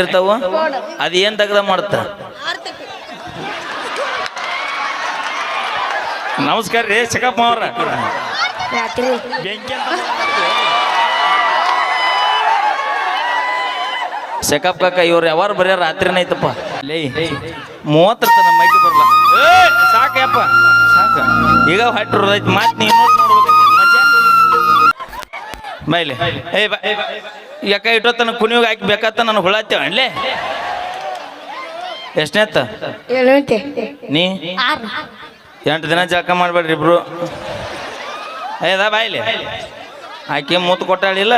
ಇರ್ತಾವ? ಅದೇನ್ ತೆಗ್ದ ಮಾಡ್ತ? ನಮಸ್ಕಾರ ರೀ ಚಿಕ್ಕಪ್ಪ ಅವ್ರ. ಚೆಕಪ್ ಕಾಕ ಇವ್ರು ಯಾವಾರ ಬರೀ ರಾತ್ರಿನ ಐತಪ್ಪ. ಲೇ ಮೂವತ್ತರ ತನ ಮೈಗೆ ಬರಲ್ಲ ಸಾಕಪ್ಪ ಸಾಕ. ಈಗ ಹೊಟ್ಟಿರೋದೈತಿ ಮಾತ್ ನೀ ನೋಡಿ ನೋಡ್ಬೇಕಂತ ಮಜಾ ಬೈಲೆ. ಏ ಬಾ. ಯಾಕ ಇಟ್ಟೋತನ ಕುಣಿಯೋಗಿ ಹಾಕಿ ಬೇಕಾತ ನಾನು ಹುಳತ್ತೇವ ಅಲ್ಲೇ ಎಷ್ಟನೇತ್ತ ಏನಂತೆ ನೀ? ಎಂಟು ದಿನ ಜಳಕ ಮಾಡ್ಬೇಡ್ರಿ ಇಬ್ರು. ಏದ ಬಾಯ್ಲಿ ಆಕೆ ಮೂತ್ ಕೊಟ್ಟಾಳಿಲ್ಲ.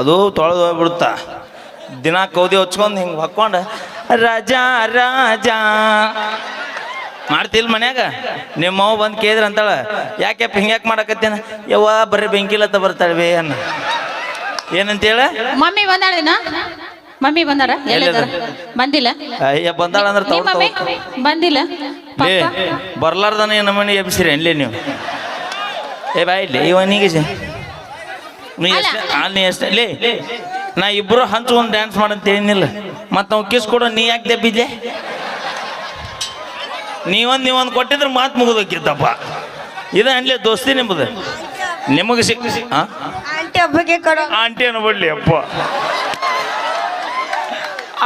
ಅದು ತೊಳೆದು ಹೋಗ್ಬಿಡುತ್ತ. ದಿನ ಕೌದಿ ಹೊಚ್ಕೊಂಡು ಹಿಂಗೆ ಹಾಕ್ಕೊಂಡು ರಾಜಾ ರಾಜಾ. ಮಾಡ್ತಿಲ್ ಮನ್ಯಾಗ? ನಿಮ್ಮ ಬಂದು ಕೇಳಿದ್ರ ಅಂತಾಳ ಯಾಕೆ ಹಿಂಗ್ಯಾಕೆ ಮಾಡಕತ್ತೇನ? ಯವ್ವ ಬರೀ ಬೆಂಕಿಲತ್ತ ಬರ್ತಾಳೆ ಬೇ ಅನ್ನ ಏನಂತೇಳ? ಮಮ್ಮಿ ಬಂದಾಳೇನ ಮಮ್ಮಿ ಬಂದಾರ ಎಲ್ಲಿದಾರ? ಬಂದಿಲ್ಲ? ಅಯ್ಯ ಬಂದಾಳ ಅಂದ್ರೆ ಮಮ್ಮಿ ಬಂದಿಲ್ಲ? ಏ ಬರ್ಲಾರ್ದನ ನಮ್ಮ ಮನೆ ಎಬ್ಸಿರಿ ಅನ್ಲೇ ನೀವು? ಏ ಬಾಯ್ ಇಲ್ಲಿ ಇವನಿಗೆ ನೀ. ಎಷ್ಟು ನೀ ಎಷ್ಟು ಲೇ ನಾ ಇಬ್ರು ಹಂಚ್ಕೊಂಡು ಡ್ಯಾನ್ಸ್ ಮಾಡಂತ ಏನಿಲ್ಲ. ಮತ್ತೆ ನಾವು ಕಿಸ್ ಕೊಡೋ ನೀ ಯಾಕೆ ದೆಬ್ಬಿದ್ದೆ ನೀವೊಂದು ನೀವೊಂದು ಕೊಟ್ಟಿದ್ರೆ ಮಾತು ಮುಗಿದೋಗಿದ್ದಪ್ಪ ಇದು ಅನ್ಲೇ ದೋಸ್ತಿ ನಿಮ್ಮದು ನಿಮಗೆ ಸಿಕ್ಕ ಹಾಂ ಹಬ್ಬಕ್ಕೆ ಕೊಡೋ. ಆಂಟಿ ಅನ್ಬಿಡ್ಲಿ ಅಪ್ಪ.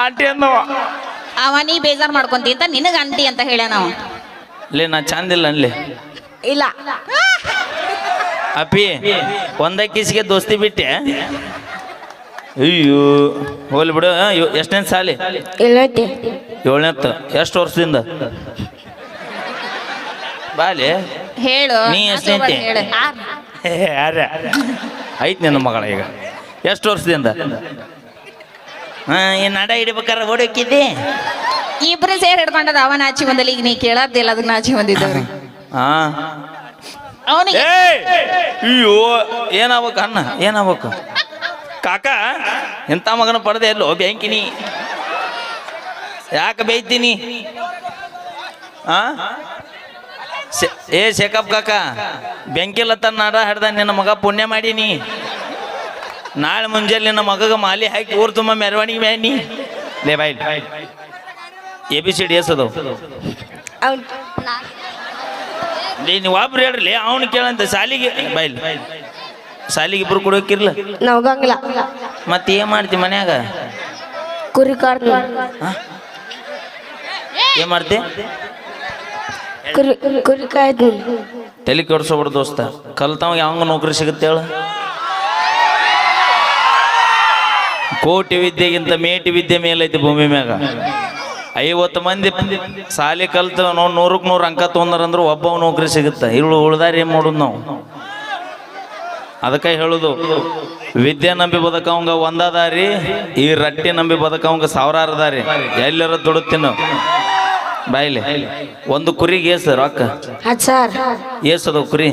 ಆಂಟಿ ಅನ್ನವ ಅವ ನೀ ಬೇಜಾರ್ ಮಾಡ್ಕೊಂತಿ ಅಂತ ನಿನಗ ಅಂಟಿ ಅಂತ ಹೇಳ್ಯಾನ ನಾವು ಲೇ ನಾ ಚಂದಿಲ್ಲ ಅನ್ಲಿ. ಇಲ್ಲ. ಅಪ್ಪಿ ಒಂದ ಕಿಸಿಗೆ ದೋಸ್ತಿ ಬಿಟ್ಟೆ. ಅಯ್ಯೋ ಹೋಗ್ಲಿ ಬಿಡು. ಎಷ್ಟನೇ ಸಾಲಿ? ಏಳನೇತ್ತ. ಎಷ್ಟು ವರ್ಷದಿಂದ? ಬಾಲಿ. ಹೇಳು ನೀ ಎಷ್ಟನೇ ಎಷ್ಟೈತಿ? ಐತ್ ನಿನ್ನ ಮಗಳ ಈಗ. ಎಷ್ಟು ವರ್ಷದಿಂದ? ಹಾಂ ಈ ನಡ ಹಿಡಬೇಕಾರ ಓಡಕ್ಕಿದ್ದೆ ಇಬ್ರು ಸೇರ್ ಹಿಡ್ಕೊಂಡದ ಅವನ ಆಚೆ ಬಂದಲ್ಲಿ ಈಗ ನೀ ಕೇಳದ್ದಿಲ್ಲ ಅದಕ್ಕೆ ಆಚೆ ಬಂದಿದ್ದವ್ರಿ. ಹಾ. ಅವನಿಗೆ ಏಯ್! ಅಯ್ಯೋ ಏನಾಗ್ಬೇಕು ಅಣ್ಣ ಏನಾಗ್ಬೇಕು? ಕಾಕ? ಎಂತ ಮಗನ ಪಡೆದೆ ಎಲ್ಲೋ ಬ್ಯಾಂಕಿನಿ ಯಾಕೆ ಬೈತೀನಿ ಆ? ಸೆ- ಏ ಶೇಖಪ್ ಕಾಕ ಬೆಂಕಿಲತ್ತ ನಾಡ ಹಿಡ್ದ ನಿನ್ನ ಮಗ ಪುಣ್ಯ ಮಾಡೀನಿ. ನಾಳೆ ಮುಂಜಾನೆ ನಿನ್ನ ಮಗಗ ಮಾಲಿ ಹಾಕಿ ಊರು ತುಂಬ ಮೆರವಣಿಗೆ ಮ್ಯಾನಿ ಲೇ ಬಾಯ್ A B C D S ಅದು ನೀವು ಒಬ್ರು ಹೇಳ್ರಿ ಅವನು ಕೇಳಂತ ಸಾಲಿಗೆ. ಬೈಲ್ ಸಾಲಿಗೆ ಇಬ್ರು ಕೊಡೋಕಿರ್ಲ ಹೋಗಂಗಿಲ್ಲ. ಮತ್ತೆ ಏನ್ ಮಾಡ್ತಿ ಮನ್ಯಾಗ? ಕುರಿ ಕಾರ್ದು ಏನ್ ಮಾಡ್ತಿ? ಕುರಿ ತಲೆ ಕೆಡ್ಸೋಬಿಡ ದೋಸ್ತ. ಕಲ್ತಾವ ಯಾವ ನೌಕರಿ ಸಿಗುತ್ತೆ ಹೇಳ? ಕೋಟಿ ವಿದ್ಯೆಗಿಂತ ಮೇಟಿ ವಿದ್ಯೆ ಮೇಲೈತಿ ಭೂಮಿ ಮ್ಯಾಗ. ಐವತ್ತು ಮಂದಿ ಸಾಲಿ ಕಲ್ತ ನಾವು ನೂರಕ್ಕೆ ನೂರು ಅಂಕ ತೊಗೊಂಡ್ರಂದ್ರೆ ಒಬ್ಬ ನೌಕರಿ ಸಿಗುತ್ತೆ? ಇಳು ಉಳ್ದಾರಿ ಏನು ಮಾಡೋದು ನಾವು? ಅದಕ್ಕೆ ಹೇಳುದು, ವಿದ್ಯೆ ನಂಬಿ ಬದುಕವಂಗ ಒಂದಾದಾರಿ, ಈ ರಟ್ಟಿ ನಂಬಿ ಬದುಕವಂಗ ಸಾವಿರಾರು ದಾರಿ ಎಲ್ಲರ ದುಡುತ್ತೀನು ಬಾಯ್ಲಿ. ಒಂದು ಕುರಿಗೆ ಏಸ್ ರೊಕ್ಕ ಹತ್ತು ಸಾವಿರ ಏಸದು ಕುರಿ.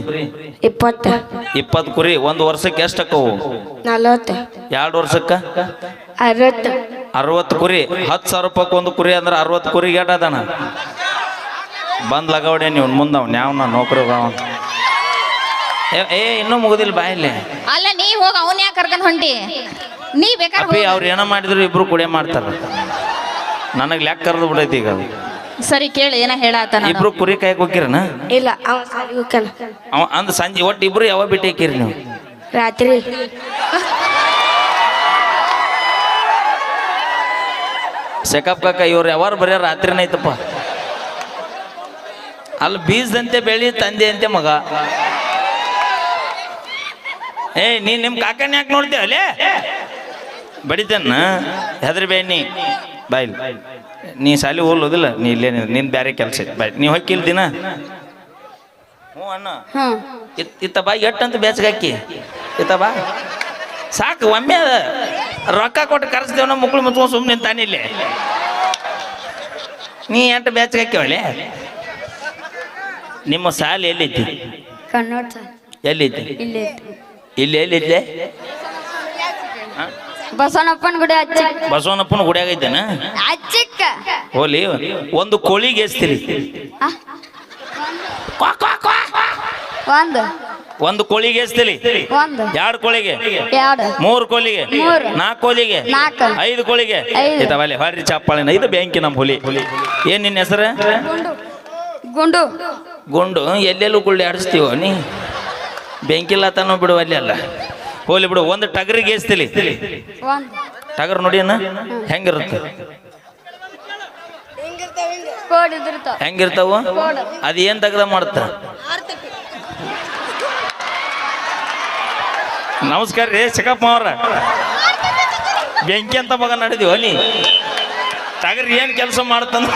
ಇಪ್ಪತ್ತು. ಇಪ್ಪತ್ತು ಕುರಿ ಒಂದು ವರ್ಷಕ್ಕೆ ಎಷ್ಟು ಅಕ್ಕವು? ನಲವತ್ತು. ಎರಡು ವರ್ಷಕ್ಕೆ? ಅರವತ್ತು. ಅರವತ್ತು ಕುರಿ. ಹತ್ತು ಸಾವಿರ ರೂಪಾಯಿ ಒಂದು ಕುರಿ ಅಂದ್ರೆ ಅರವತ್ತು ಕುರಿಗೆ ಅದಾನ. ಬಂದ್ ಲಗಾವಡೆ ನೀವು ಮುಂದೆ ಅವ್ನು ಯಾವ ನೌಕರಿ ಹೋಗವ ಏ- ಇನ್ನೂ ಮುಗುದಿಲ್ಲ ಬಾಯಲ್ಲಿ ಅಲ್ಲ ನೀ ಹೋಗ ಅವನ್ ಯಾಕೆ ಕರ್ಕೊಂಡ್ ಹೊಂಟಿ? ನೀ ಬೇಕಾದ್ರೆ ಅಪ್ಪಿ. ಅವ್ರು ಏನೋ ಮಾಡಿದ್ರು ಇಬ್ರು ಕುಡಿಯ ಮಾಡ್ತಾರ. ನನಗೆ ಲೆಕ್ಕ ಕರೆದು ಬಿಡೈತಿ ಈಗ ಅದು. ಸರಿ ಕೇಳಿ ಏನ ಹೇಳಾತ ಇಬ್ರು ಕುರಿ ಕಾಯಕ್ ಹೋಗಿರನ ಇಲ್ಲ ಅವ ಸಾಲಿಗೆ ಹೋಗ್ಯಾನ. ಅವ ಅಂದ್ ಸಂಜೆ ಒಟ್ಟು ಇಬ್ರು ಯಾವಾಗ ಬಿಟ್ಟು ಹಾಕಿರಿ ನೀವು? ರಾತ್ರಿ. ಸೆಕಪ್ ಕಾಕ ಇವ್ರು ಯಾವಾರು ಬರೀ ರಾತ್ರಿನ ಐತಪ್ಪ ಅಲ್ಲಿ ಬೀಜದಂತೆ ಬೆಳಿ ತಂದೆ ಅಂತೆ ಮಗ. ಏ ನೀ ನಿಮ್ ಕಾಕನ ಯಾಕೆ ನೋಡ್ತೀಯ ಅಲ್ಲೇ? ಬಡಿತೇನ ಹೆದರಿ ಬೇ ನೀ. ಬಾಯ್ ನೀ ಸಾಲಿ ಹೋಗ್ಲೋದಿಲ್ಲ ನೀ ಇಲ್ಲೇ ನಿನ್ ಬೇರೆ ಕೆಲಸ ಬಾಯ್ ನೀ ಹೊಕ್ಕಿಲ್ ದಿನ ಹ್ಞೂ ಅಣ್ಣ. ಇತ್ತ ಬಾ ಎಟ್ಟಂತ ಬೇಸಗಾಕಿ ಇತ್ತ ಬಾ. ಸಾಕು ಒಮ್ಮೆ ಅದ. ರೊಕ್ಕ ಕೊಟ್ಟು ಕರೆಸ್ದೇವ್ ನಮ್ಮ ಮಕ್ಳು ಮುಚ್ಕೊಂಡು ಸುಮ್ಮನೆ ತಾನೆ ಇಲ್ಲಿ. ನೀ ಎಂಟು ಬೇಚಗಾಕಿ ಒಳ್ಳೆ ನಿಮ್ಮ ಸಾಲ ಎಲ್ಲಿದ್ದಿ. ಎಲ್ಲೈತಿ ಇಲ್ಲಿ ಇಲ್ಲಿ ಬಸವನಪ್ಪನ ಗುಡಿ ಹಚ್ಚಿ ಬಸವನಪ್ಪನ ಗುಡಿಯಾಗೈತೇನ ಹಚ್ಚಿಕ್ಕ ಹೋಲಿ ಒಂದು ಕೋಳಿಗೆ ಎಸ್ತೀರಿ. ಆ? ಕ್ವಾ ಒಂದು. ಒಂದು ಕೋಳಿಗೆ ಒಂದು. ಎರಡು ಕೋಳಿಗೆ? ಎರಡು. ಮೂರು ಕೋಳಿಗೆ? ಮೂರು. ನಾಲ್ಕು ಕೋಳಿಗೆ? ನಾಲ್ಕು. ಐದು ಕೋಳಿಗೆ? ಐದು. ಇದಾವಲ್ಲಿ ಹೊರ್ರಿ ಚಪ್ಪಾಳಿನ ಇದು ಬ್ಯಾಂಕಿ ನಮ್ಮ ಹುಲಿ. ಏನ್ ನಿನ್ನ ಹೆಸರು? ಗುಂಡು. ಗುಂಡು. ಎಲ್ಲೆಲ್ಲೂ ಗುಳ್ಳಿ ಆಡಿಸ್ತೀವ ನೀ? ಬೆಂಕಿಲ್ಲತನೂ ಬಿಡು ಅಲ್ಲಿ ಅಲ್ಲ ಹೋಲಿ ಬಿಡು ಒಂದು ಟಗರಿಗೆ ಏಸ್ತಿಲಿ. ಟಗರ್ ನೋಡಿ ಅಣ್ಣ ಹೆಂಗಿರುತ್ತೆ? ಹೆಂಗಿರ್ತಾವ? ಅದು ಏನ್ ತಗದ ಮಾಡುತ್ತ ನಮಸ್ಕಾರ ರೀ ಚಿಕ್ಕಪ್ಪ ಅವ್ರ ಬೆಂಕಿ ಅಂತ ಮಗ ನಡೆದಿವ ನೀ? ಟಗರ್ ಏನ್ ಕೆಲಸ ಮಾಡ್ತಂದ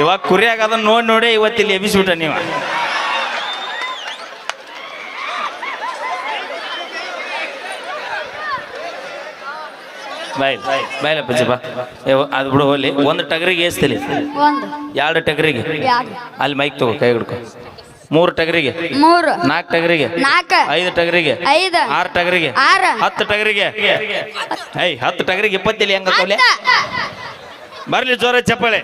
ಇವಾಗ ಕುರಿಯಾಗ ಅದನ್ನ ನೋಡಿ ನೋಡಿ ಇವತ್ತಿಲ್ಲಿ ಎಬ್ಬಿಸ್ಬಿಟ್ಟ ನೀವ. ಬಾಯ್ ಬಾಯ್ಲಪ್ಪ ಬಾ. ಏ, ಅದು ಬಿಡು ಹೋಗ್ಲಿ. ಒಂದು ಟಗರಿಗೆ ಏಸ್ತಿಲಿ? ಒಂದು. ಎರಡು ಟಗರಿಗೆ? ಎರಡು. ಅಲ್ಲಿ ಮೈಕ್ ತಗೋ ಕೈ ಹಿಡ್ಕೊ. ಮೂರು ಟಗರಿಗೆ? ಮೂರು. ನಾಲ್ಕು ಟಗರಿಗೆ? ನಾಲ್ಕು. ಐದು ಟಗರಿಗೆ? ಐದು. ಆರು ಟಗರಿಗೆ? ಆರು. ಹತ್ತು ಟಗರಿಗೆ? ಐ ಹತ್ತು ಟಗರಿಗೆ ಇಪ್ಪತ್ತಿಲ್ಲ ಹೆಂಗ ಕೊಲೆ ಬರ್ಲಿ ಜೋರ ಚಪ್ಪಾಳೆ.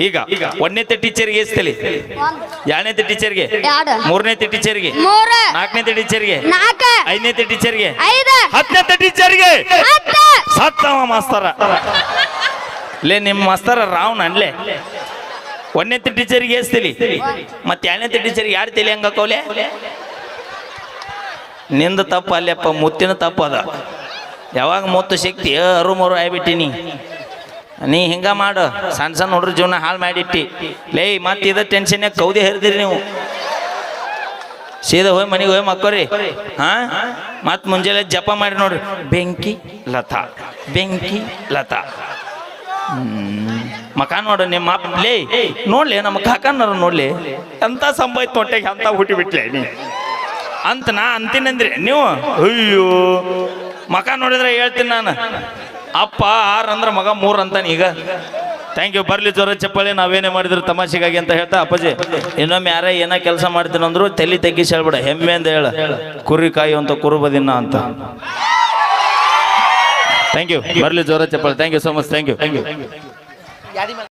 ಈಗ ಒಂದನೇ ಟೀಚರ್ಗೆ ಎಸ್ತಲಿ ಒಂದು. ಎರಡನೇ ಟೀಚರ್ಗೆ? ಎರಡು. ಮೂರನೇ ಟೀಚರ್ಗೆ? ಮೂರು. ನಾಲ್ಕನೇ ಟೀಚರ್ಗೆ? ನಾಲ್ಕು. ಐದನೇ ಟೀಚರ್ಗೆ? ಐದು. ಹತ್ತನೇ ಟೀಚರ್ಗೆ? ಹತ್ತು. ಸತ್ತವ ಮಾಸ್ತರ. ಲೇ ನಿಮ್ಮ ಮಾಸ್ತರ ರಾವ್ನ ಅನ್ಲೆ. ಒಂದನೇತಿ ಟೀಚರ್ಗೆ ಏಸ್ತಿಲಿ ಮತ್ತೆ ಎರಡನೇತಿ ಟೀಚರ್ಗೆ ಯಾರು ತಿಳಿ ಹಂಗ ಕೌಲೆ ನಿಂದ ತಪ್ಪ ಅಲ್ಲಪ್ಪ, ಮುತ್ತಿನ ತಪ್ಪ ಅದ. ಯಾವಾಗ ಮುತ್ತು ಶಕ್ತಿ ಅರು ಮರು ಆಗ್ಬಿಟ್ಟಿನಿ ನೀ. ಹಿಂಗ ಮಾಡು. ಸಣ್ಣ ಸಣ್ಣ ಹುಡ್ರ ಜೀವನ ಹಾಳು ಮಾಡಿಟ್ಟಿ. ಲೇ, ಮತ್ತೆ ಇದ ಟೆನ್ಷನ್ ಕೌದಿ ಹರಿದಿರಿ ನೀವು. ಸೀದಾ ಹೋಯ್ ಮನೆಗೆ ಹೋಯ್ ಮಕ್ಕೋರಿ. ಹಾ? ಮತ್ ಮುಂಜಾನೆ ಜಪ ಮಾಡಿ ನೋಡ್ರಿ. ಬೆಂಕಿ, ಲತಾ ಬೆಂಕಿ, ಲತಾ. ಮಕ ನೋಡು ನಿಮ್ಮ ಅಪ್ಪ. ಲೇ, ನೋಡ್ಲಿ ನಮ್ಮ ಕಾಕನವ್ರು ನೋಡ್ಲಿ. ಎಂತ ಸಂಭಾಯ್ತು ಹೊಟ್ಟೆಗೆ? ಅಂತ ಹುಟ್ಟಿ ಬಿಟ್ಲೆ ನೀ? ಅಂತ ನಾ ಅಂತೀನಂದ್ರಿ. ನೀವು? ಅಯ್ಯೋ. ಮಕ ನೋಡಿದ್ರೆ ಹೇಳ್ತೀನಿ ನಾನು. ಅಪ್ಪ ಆರ್ ಅಂದ್ರೆ ಮಗ ಮೂರು ಅಂತಾನೆ ಈಗ. Thank you. ಬರ್ಲಿ ಜೋರ ಚಪ್ಪಾಳಿ. ನಾವೇನೇ ಮಾಡಿದ್ರು ತಮಾಷೆಗಾಗಿ ಅಂತ ಹೇಳ್ತಾ ಅಪ್ಪಾಜಿ, ಇನ್ನೊಮ್ಮೆ ಯಾರೇ ಏನೋ ಕೆಲಸ ಮಾಡ್ತೀನಿ ಅಂದ್ರು ತಲೆ ತೆಗ್ಗಿಸಿ ಹೇಳ್ಬಿಡ. ಹೆಮ್ಮೆ ಅಂತ ಹೇಳ. ಕುರಿ ಅಂತ ಕುರುಬದಿನ ಅಂತ. Thank you. ಬರ್ಲಿ ಜೋರ ಚಪ್ಪಾಳಿ. Thank you so much. Thank you thank you.